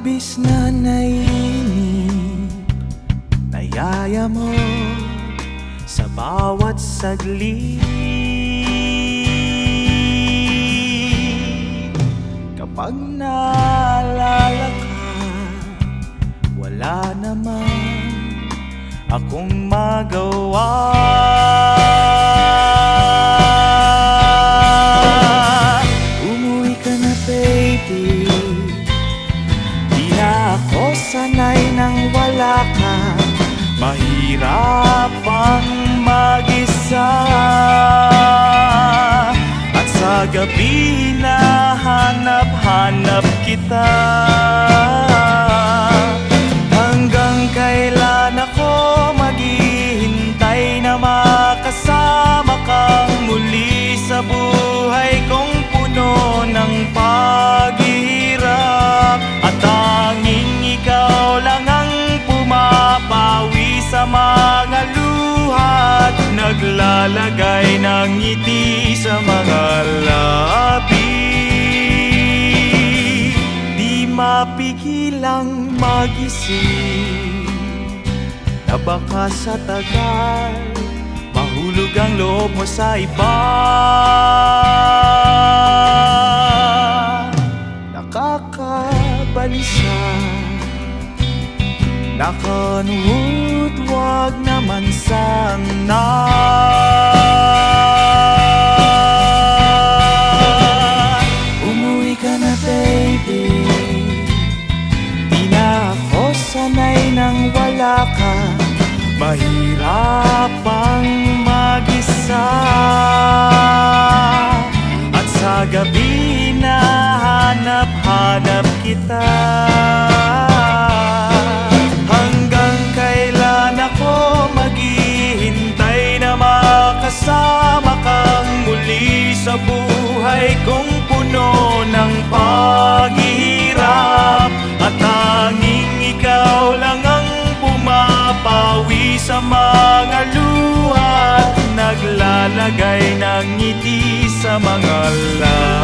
labis na naiinip. Nayaya mo sa bawat sagli Kapag naalala ka Wala naman akong magawa. Mahirap ang mag-isa. At sa gabi na hanap-hanap kita ng ngiti sa mga labi. Di mapigilang magising Na baka sa tagal Mahulog ang loob mo sa iba. Nakakabalisa Nakanuot, wag naman sana ka Mahirap ang mag-isa. At sa gabi na hanap-hanap kita. Hanggang kailan ako maghihintay na makasama kang muli sa buhay kong sa mga luha Naglalagay ng ngiti sa mga labi